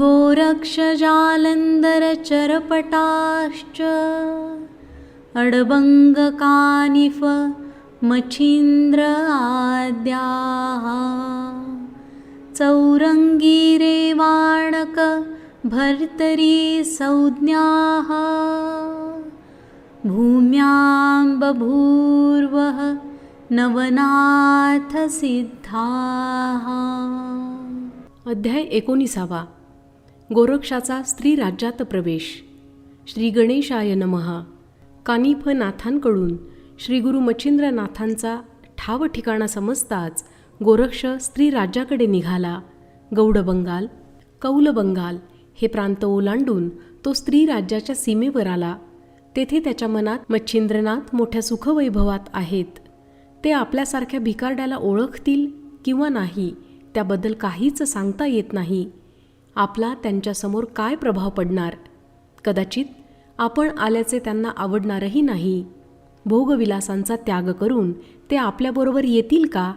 गोरक्षजालन्धरचरपटाश्च अडबङ्गकानिफ मच्छीन्द्र आद्याः चौरङ्गीरेवाणक भर्तरी संज्ञाः भूम्यां बभूर्वः नवनाथसिद्धाः। अध्याय एकोणीसावा। गोरक्षाचा स्त्री राज्यात प्रवेश. श्री गणेशाय नमहा कानिफ नाथांकडून श्री गुरु मच्छिंद्रनाथांचा ठाव ठिकाणा समजताच गोरक्ष स्त्री राज्याकडे निघाला. कौल बंगाल हे प्रांत ओलांडून तो स्त्री राज्याच्या सीमेवर आला. तेथे त्याच्या मनात मच्छिंद्रनाथ मोठ्या सुखवैभवात आहेत. ते आपल्यासारख्या भिकारड्याला ओळखतील किंवा नाही त्याबद्दल काहीच सांगता येत नाही. आपला त्यांच्यासमोर काय प्रभाव पडणार? कदाचित आपण आल्याचे त्यांना आवडणारही नाही. भोगविलासांचा त्याग करून ते आपल्याबरोबर येतील का?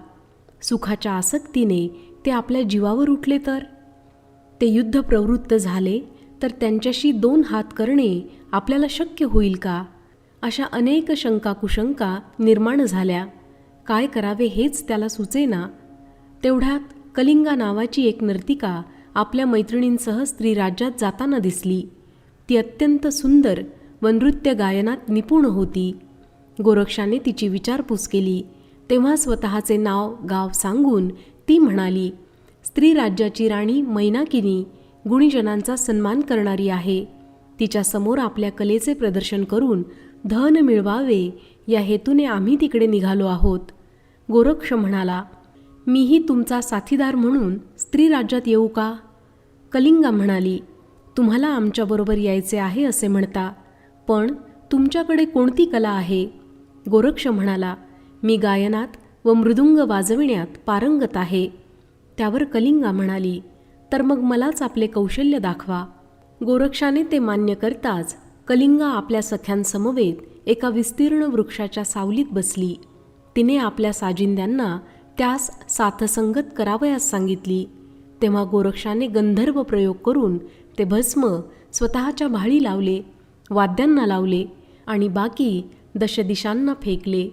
सुखाच्या आसक्तीने ते आपल्या जीवावर उठले तर? ते युद्ध प्रवृत्त झाले तर त्यांच्याशी दोन हात करणे आपल्याला शक्य होईल का? अशा अनेक शंका कुशंका निर्माण झाल्या. काय करावे हेच त्याला सुचेना. तेवढ्यात कलिंगा नावाची एक नर्तिका आपल्या मैत्रिणींसह स्त्री राज्यात जाताना दिसली. ती अत्यंत सुंदर व नृत्य गायनात निपुण होती. गोरक्षाने तिची विचारपूस केली. तेव्हा स्वतःचे नाव गाव सांगून ती म्हणाली स्त्री राज्याची राणी मैनाकिनी गुणीजनांचा सन्मान करणारी आहे. तिच्यासमोर आपल्या कलेचे प्रदर्शन करून धन मिळवावे. या हेतूने आम्ही तिकडे निघालो आहोत. गोरक्ष म्हणाला मीही तुमचा साथीदार म्हणून स्त्री राज्यात येऊ का? कलिंगा म्हणाली तुम्हाला आमच्याबरोबर यायचे आहे असे म्हणता पण तुमच्याकडे कोणती कला आहे? गोरक्ष म्हणाला मी गायनात व मृदुंग वाजविण्यात पारंगत आहे. त्यावर कलिंगा म्हणाली तर मग मलाच आपले कौशल्य दाखवा. गोरक्षाने ते मान्य करताच कलिंगा आपल्या सख्यांसमवेत एका विस्तीर्ण वृक्षाच्या सावलीत बसली. तिने आपल्या साजिंद्यांना त्यास साथसंगत करावयास सांगितली. तेव्हा गोरक्षाने गंधर्व प्रयोग करून ते भस्म स्वतःच्या भाळी लावले वाद्यांना लावले आणि बाकी दशदिशांना फेकले.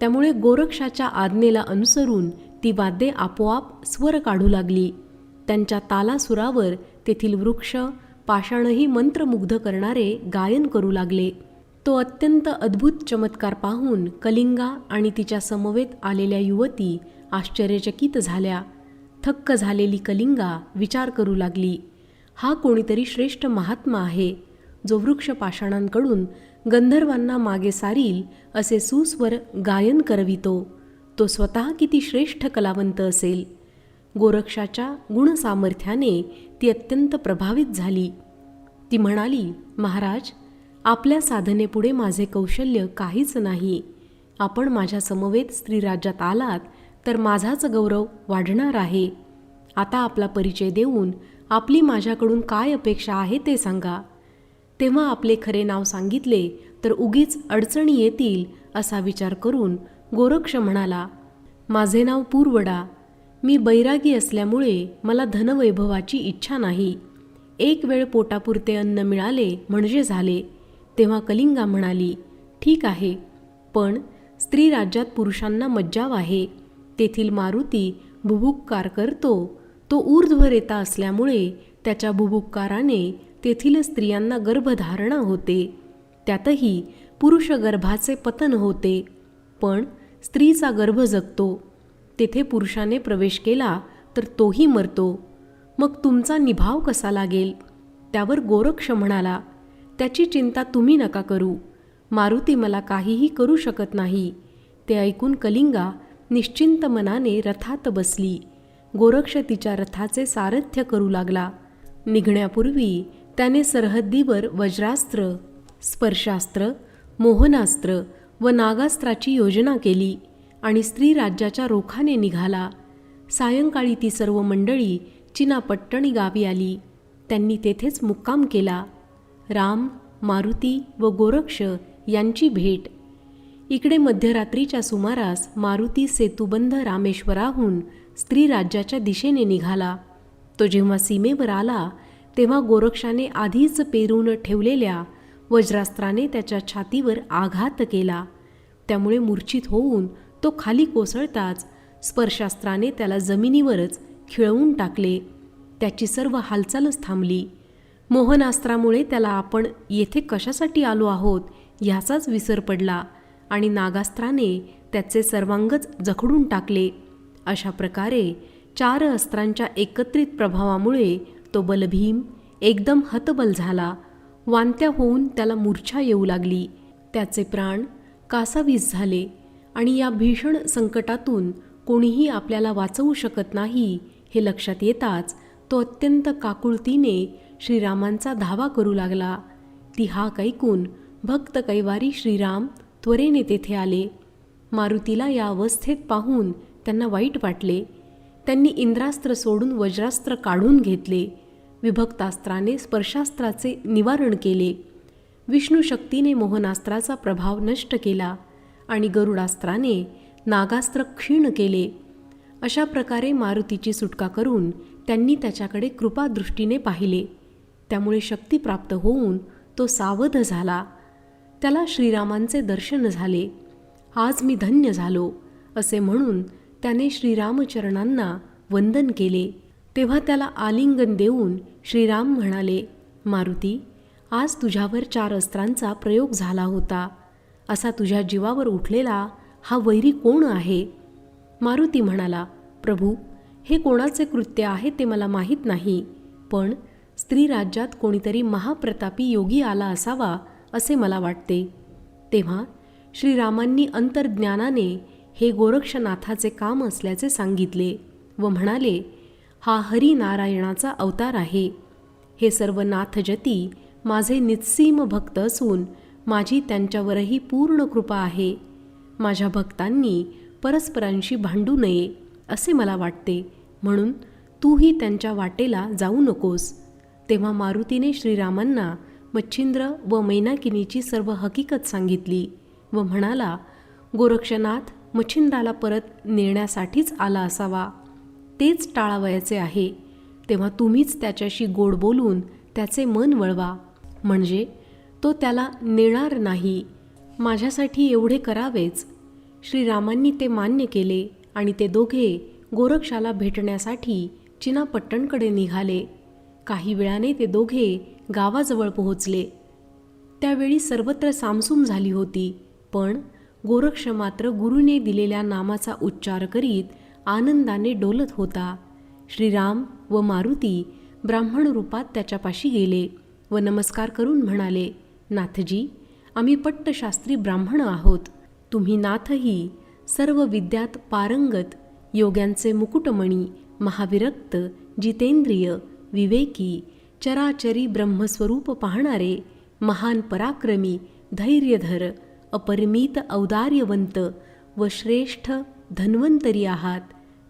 त्यामुळे गोरक्षाच्या आज्ञेला अनुसरून ती वाद्ये आपोआप स्वर काढू लागली. त्यांच्या तालासुरावर तेथील वृक्ष पाषाणही मंत्रमुग्ध करणारे गायन करू लागले. तो अत्यंत अद्भुत चमत्कार पाहून कलिंगा आणि तिच्या समवेत आलेल्या युवती आश्चर्यचकित झाल्या. थक्क झालेली कलिंगा विचार करू लागली. हा कोणीतरी श्रेष्ठ महात्मा आहे जो वृक्ष पाषाणांकडून गंधर्वांना मागे सारील असे सुस्वर गायन करवितो. तो स्वतः किती श्रेष्ठ कलावंत असेल. गोरक्षाच्या गुणसामर्थ्याने ती अत्यंत प्रभावित झाली. ती म्हणाली महाराज आपल्या साधनेपुढे माझे कौशल्य काहीच नाही. आपण माझ्या समवेत स्त्रीराज्यात आलात तर माझाच गौरव वाढणार आहे. आता आपला परिचय देऊन आपली माझ्याकडून काय अपेक्षा आहे ते सांगा. तेव्हा आपले खरे नाव सांगितले तर उगीच अडचणी येतील असा विचार करून गोरक्ष म्हणाला माझे नाव पूर्वडा. मी बैरागी असल्यामुळे मला धनवैभवाची इच्छा नाही. एक वेळ पोटापुरते अन्न मिळाले म्हणजे झाले. तेव्हा कलिंगा म्हणाली ठीक आहे. पण स्त्री राज्यात पुरुषांना मज्जाव आहे. तेथील मारुती भुभुक्कार करतो. तो ऊर्ध्वरेता असल्यामुळे त्याच्या भुभुक्काराने तेथील स्त्रियांना गर्भधारणा होते. त्यातही पुरुष गर्भाचे पतन होते. पण स्त्रीचा गर्भ जगतो. तेथे पुरुषाने प्रवेश केला तर तोही मरतो. मग तुमचा निभाव कसा लागेल? त्यावर गोरक्ष म्हणाला त्याची चिंता तुम्ही नका करू. मारुती मला काहीही करू शकत नाही. ते ऐकून कलिंगा निश्चिंत मनाने रथात बसली. गोरक्ष तिच्या रथाचे सारथ्य करू लागला. निघण्यापूर्वी त्याने सरहद्दीवर वज्रास्त्र स्पर्शास्त्र मोहनास्त्र व नागास्त्राची योजना केली आणि स्त्री राज्याच्या रोखाने निघाला. सायंकाळी ती सर्व मंडळी चिनापट्टणी गावी आली. त्यांनी तेथेच मुक्काम केला. राम मारुती व गोरक्ष यांची भेट इकडे मध्यरात्रीच्या सुमारास मारुती सेतुबंध रामेश्वराहून स्त्री राज्याच्या दिशेने निघाला. तो जेव्हा सीमेवर आला तेव्हा गोरक्षाने आधीच पेरून ठेवलेल्या वज्रास्त्राने त्याच्या छातीवर आघात केला. त्यामुळे मूर्छित होऊन तो खाली कोसळताच स्पर्शास्त्राने त्याला जमिनीवरच खिळवून टाकले. त्याची सर्व हालचालच थांबली. मोहनास्त्रामुळे त्याला आपण येथे कशासाठी आलो आहोत ह्याचाच विसर पडला. आणि नागास्त्राने त्याचे सर्वांगच जखडून टाकले. अशा प्रकारे चार अस्त्रांच्या एकत्रित प्रभावामुळे तो बलभीम एकदम हतबल झाला. वांत्या होऊन त्याला मूर्छा येऊ लागली. त्याचे प्राण कासावीस झाले आणि या भीषण संकटातून कोणीही आपल्याला वाचवू शकत नाही हे लक्षात येताच तो अत्यंत काकुळतीने श्रीरामांचा धावा करू लागला. ती हाक ऐकून भक्त कैवारी श्रीराम त्वरेने तेथे आले. मारुतीला या अवस्थेत पाहून त्यांना वाईट वाटले. त्यांनी इंद्रास्त्र सोडून वज्रास्त्र काढून घेतले. विभक्तास्त्राने स्पर्शास्त्राचे निवारण केले. विष्णू शक्तीने मोहनास्त्राचा प्रभाव नष्ट केला आणि गरुडास्त्राने नागास्त्र क्षीण केले. अशा प्रकारे मारुतीची सुटका करून त्यांनी त्याच्याकडे कृपादृष्टीने पाहिले. त्यामुळे शक्ती प्राप्त होऊन तो सावध झाला. त्याला श्रीरामांचे दर्शन झाले. आज मी धन्य झालो असे म्हणून त्याने श्रीरामचरणांना वंदन केले. तेव्हा त्याला आलिंगन देऊन श्रीराम म्हणाले मारुती आज तुझ्यावर चार अस्त्रांचा प्रयोग झाला होता. असा तुझ्या जीवावर उठलेला हा वैरी कोण आहे? मारुती म्हणाला प्रभू हे कोणाचे कृत्य आहे ते मला माहीत नाही. पण स्त्री राज्यात कोणीतरी महाप्रतापी योगी आला असावा असे मला वाटते. तेव्हा श्रीरामांनी अंतर्ज्ञानाने हे गोरक्षनाथाचे काम असल्याचे सांगितले व म्हणाले हा हरिनारायणाचा अवतार आहे. हे सर्व नाथजती माझे निस्सीम भक्त असून माझी त्यांच्यावरही पूर्ण कृपा आहे. माझ्या भक्तांनी परस्परांशी भांडू नये असे मला वाटते. म्हणून तूही त्यांच्या वाटेला जाऊ नकोस. तेव्हा मारुतीने श्रीरामांना मच्छिंद्र व मैनाकिनीची सर्व हकीकत सांगितली व म्हणाला गोरक्षनाथ मच्छिंद्राला परत नेण्यासाठीच आला असावा. तेच टाळावयाचे आहे. तेव्हा तुम्हीच त्याच्याशी गोड बोलून त्याचे मन वळवा. म्हणजे तो त्याला नेणार नाही. माझ्यासाठी एवढे करावेच श्रीरामांनी ते मान्य केले आणि ते दोघे गोरक्षाला भेटण्यासाठी चिनापट्टणकडे निघाले. काही वेळाने ते दोघे गावाजवळ पोहोचले. त्यावेळी सर्वत्र सामसूम झाली होती पण गोरक्ष मात्र गुरुने दिलेल्या नामाचा उच्चार करीत आनंदाने डोलत होता. श्रीराम व मारुती ब्राह्मण रूपात त्याच्यापाशी गेले व नमस्कार करून म्हणाले नाथजी आम्ही पट्टशास्त्री ब्राह्मण आहोत. तुम्ही नाथही सर्व विद्यात पारंगत योग्यांचे मुकुटमणी महाविरक्त जितेंद्रिय विवेकी चराचरी ब्रह्मस्वरूप पाहणारे महान पराक्रमी धैर्यधर अपरिमित औदार्यवंत व श्रेष्ठ धन्वंतरी आहात.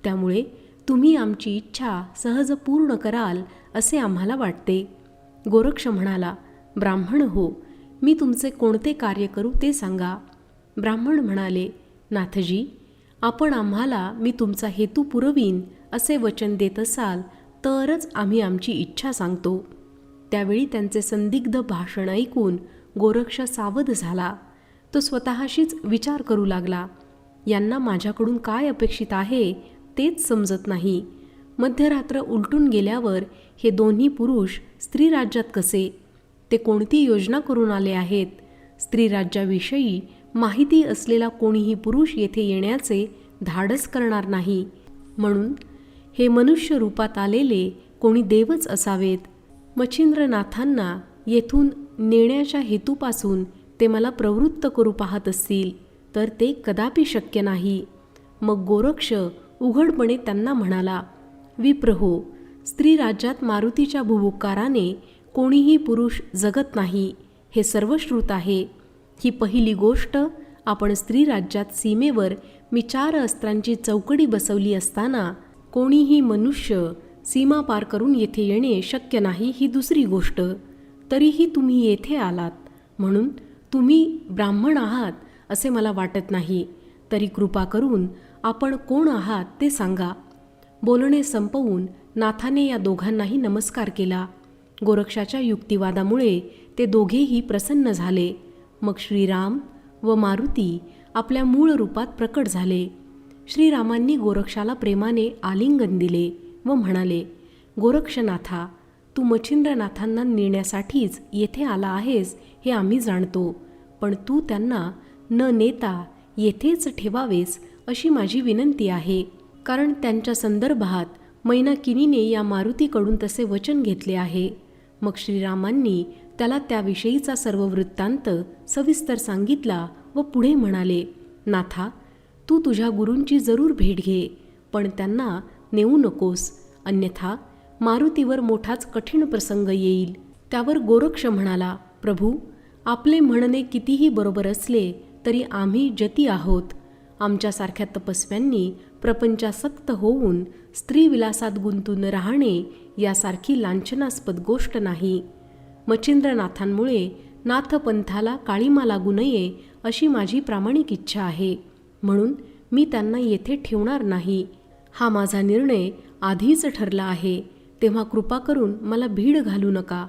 त्यामुळे तुम्ही आमची इच्छा सहज पूर्ण कराल असे आम्हाला वाटते. गोरक्ष म्हणाला ब्राह्मण हो मी तुमचे कोणते कार्य करू ते सांगा. ब्राह्मण म्हणाले नाथजी आपण आम्हाला मी तुमचा हेतू पुरवीन असे वचन देत असाल तरच आम्ही आमची इच्छा सांगतो. त्यावेळी त्यांचे संदिग्ध भाषण ऐकून गोरक्ष सावध झाला. तो स्वतःशीच विचार करू लागला. यांना माझ्याकडून काय अपेक्षित आहे तेच समजत नाही. मध्यरात्र उलटून गेल्यावर हे दोन्ही पुरुष स्त्री राज्यात कसे? ते कोणती योजना करून आले आहेत? स्त्री राज्याविषयी माहिती असलेला कोणीही पुरुष येथे येण्याचे धाडस करणार नाही. म्हणून हे मनुष्य रूपात आलेले कोणी देवच असावेत. मच्छिंद्रनाथांना येथून नेण्याच्या हेतूपासून ते मला प्रवृत्त करू पाहत असतील तर ते कदापि शक्य नाही. मग गोरक्ष उघडपणे त्यांना म्हणाला विप्रहो स्त्री राज्यात मारुतीच्या भुभुकाराने कोणीही पुरुष जगत नाही हे सर्वश्रुत आहे. ही पहिली गोष्ट आपण स्त्री राज्यात सीमेवर मी चार अस्त्रांची चौकडी बसवली असताना कोणीही मनुष्य सीमा पार करून येथे येणे शक्य नाही ही दुसरी गोष्ट. तरीही तुम्ही येथे आलात. म्हणून तुम्ही ब्राह्मण आहात असे मला वाटत नाही. तरी कृपा करून आपण कोण आहात ते सांगा. बोलणे संपवून नाथाने या दोघांनाही नमस्कार केला. गोरक्षाच्या युक्तिवादामुळे ते दोघेही प्रसन्न झाले. मग श्रीराम व मारुती आपल्या मूळ रूपात प्रकट झाले. श्रीरामांनी गोरक्षाला प्रेमाने आलिंगन दिले व म्हणाले गोरक्षनाथा तू मच्छिंद्रनाथांना नेण्यासाठीच येथे आला आहेस हे आम्ही जाणतो पण तू त्यांना न नेता येथेच ठेवावेस अशी माझी विनंती आहे. कारण त्यांच्या संदर्भात मैनाकिनीने या मारुतीकडून तसे वचन घेतले आहे. मग श्रीरामांनी त्याला त्याविषयीचा सर्व वृत्तांत सविस्तर सांगितला व पुढे म्हणाले नाथा तू तुझ्या गुरूंची जरूर भेट घे पण त्यांना नेऊ नकोस. अन्यथा मारुतीवर मोठाच कठीण प्रसंग येईल. त्यावर गोरक्ष म्हणाला प्रभू आपले म्हणणे कितीही बरोबर असले तरी आम्ही जती आहोत. आमच्यासारख्या तपस्व्यांनी प्रपंचासक्त होऊन स्त्रीविलासात गुंतून राहणे यासारखी लांछनास्पद गोष्ट नाही. मच्छिंद्रनाथांमुळे नाथपंथाला काळीमा लागू नये अशी माझी प्रामाणिक इच्छा आहे. म्हणून मी त्यांना येथे ठेवणार नाही. हा माझा निर्णय आधीच ठरला आहे. तेव्हा कृपा करून मला भीड घालू नका.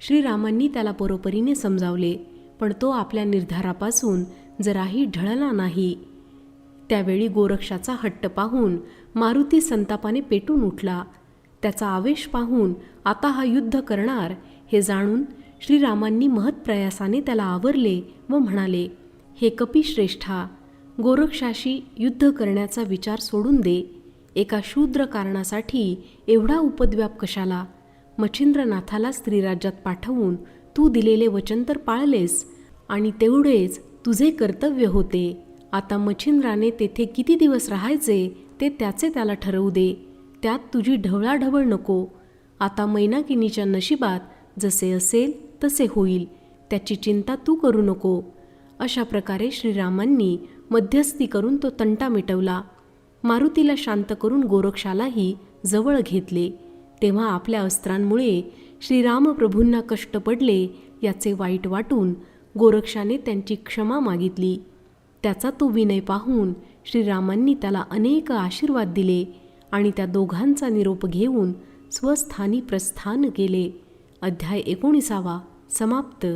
श्रीरामांनी त्याला परोपरीने समजावले पण तो आपल्या निर्धारापासून जराही ढळला नाही. त्यावेळी गोरक्षाचा हट्ट पाहून मारुती संतापाने पेटून उठला. त्याचा आवेश पाहून आता हा युद्ध करणार हे जाणून श्रीरामांनी महत्प्रयासाने त्याला आवरले व म्हणाले हे कपिश्रेष्ठा गोरक्षाशी युद्ध करण्याचा विचार सोडून दे. एका शूद्र कारणासाठी एवढा उपद्व्याप कशाला? मच्छिंद्रनाथाला स्त्रीराज्यात पाठवून तू दिलेले वचन तर पाळलेस आणि तेवढेच तुझे कर्तव्य होते. आता मच्छिंद्राने तेथे किती दिवस राहायचे ते त्याचे त्याला ठरवू दे. त्यात तुझी ढवळाढवळ नको. आता मैनाकिनीच्या नशिबात जसे असेल तसे होईल. त्याची चिंता तू करू नको. अशा प्रकारे श्रीरामांनी मध्यस्थी करून तो तंटा मिटवला. मारुतीला शांत करून गोरक्षालाही जवळ घेतले. तेव्हा आपल्या अस्त्रांमुळे श्रीरामप्रभूंना कष्ट पडले याचे वाईट वाटून गोरक्षाने त्यांची क्षमा मागितली. त्याचा तो विनय पाहून श्रीरामांनी त्याला अनेक आशीर्वाद दिले आणि त्या दोघांचा निरोप घेऊन स्वस्थानी प्रस्थान केले. अध्याय एकोणीसावा समाप्त.